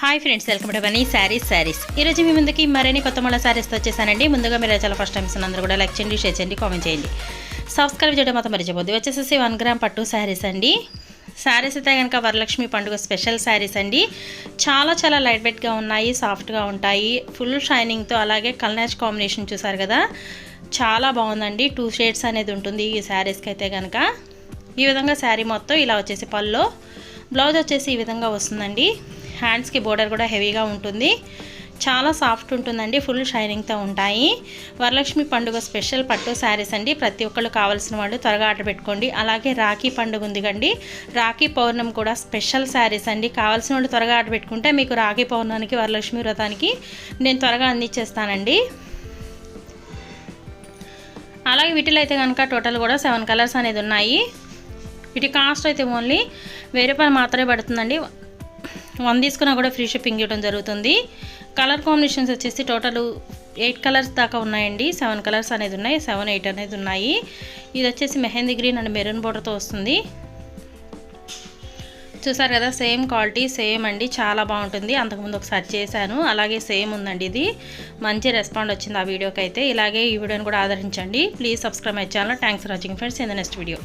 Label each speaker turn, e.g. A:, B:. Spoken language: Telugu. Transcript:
A: Hi friends welcome to Bunny sarees sarees ఈరోజు మీ ముందుకి మరిన్ని కొత్త మళ్ళీ శారీస్తో వచ్చేసానండి. ముందుగా మీరు చాలా ఫస్ట్ టైమ్స్ అందరూ కూడా లైక్ చేయండి షేర్ చేయండి కామెంట్ చేయండి. సబ్స్క్రైబ్ చేయడం మాత్రం మర్చిపోద్దు వచ్చేసేసి వన్ గ్రామ్ పట్టు శారీస్ అండి. శారీస్ అయితే కనుక వరలక్ష్మి పండుగ స్పెషల్ శారీస్ అండి. చాలా చాలా లైట్ వెయిట్గా ఉన్నాయి సాఫ్ట్గా ఉంటాయి. ఫుల్ షైనింగ్తో అలాగే కల్నాచ్ కాంబినేషన్ చూసారు కదా. చాలా బాగుందండి. టూ షేడ్స్ అనేది ఉంటుంది ఈ శారీస్కి అయితే కనుక ఈ విధంగా శారీ మొత్తం ఇలా వచ్చేసి పల్లో బ్లౌజ్ వచ్చేసి ఈ విధంగా వస్తుందండి. హ్యాండ్స్కి బోర్డర్ కూడా హెవీగా ఉంటుంది. చాలా సాఫ్ట్ ఉంటుందండి ఫుల్ షైనింగ్తో ఉంటాయి. వరలక్ష్మి పండుగ స్పెషల్ పట్టు శారీస్ అండి. ప్రతి ఒక్కళ్ళు కావాల్సిన వాళ్ళు త్వరగా ఆర్డర్ పెట్టుకోండి. అలాగే రాఖీ పండుగ ఉంది కండి. రాఖీ పౌర్ణమి కూడా స్పెషల్ శారీస్ అండి. కావాల్సిన వాళ్ళు త్వరగా ఆర్డర్ పెట్టుకుంటే మీకు రాఖీ పౌర్ణానికి వరలక్ష్మి వ్రతానికి నేను త్వరగా అందించేస్తానండి. అలాగే వీటిలో అయితే కనుక టోటల్ కూడా సెవెన్ కలర్స్ అనేది ఉన్నాయి. వీటి కాస్ట్ అయితే ఓన్లీ వెయ్యి రూపాయలు మాత్రమే పడుతుందండి. వన్ తీసుకున్నా కూడా ఫ్రీ షిప్పింగ్ ఇవ్వడం జరుగుతుంది. కలర్ కాంబినేషన్స్ వచ్చేసి టోటల్ ఎయిట్ కలర్స్ దాకా ఉన్నాయండి. సెవెన్ కలర్స్ అనేది ఉన్నాయి సెవెన్ ఎయిట్ అనేది ఉన్నాయి. ఇది వచ్చేసి మెహందీ గ్రీన్ అండ్ మెరూన్ బోర్డర్తో వస్తుంది. చూసారు కదా సేమ్ క్వాలిటీ సేమ్ అండి. చాలా బాగుంటుంది. అంతకుముందు ఒకసారి చేశాను. అలాగే సేమ్ ఉందండి ఇది. మంచి రెస్పాండ్ వచ్చింది ఆ వీడియోకి అయితే ఇలాగే ఈ వీడియోని కూడా ఆదరించండి. Please subscribe my channel thanks for watching friends in the next video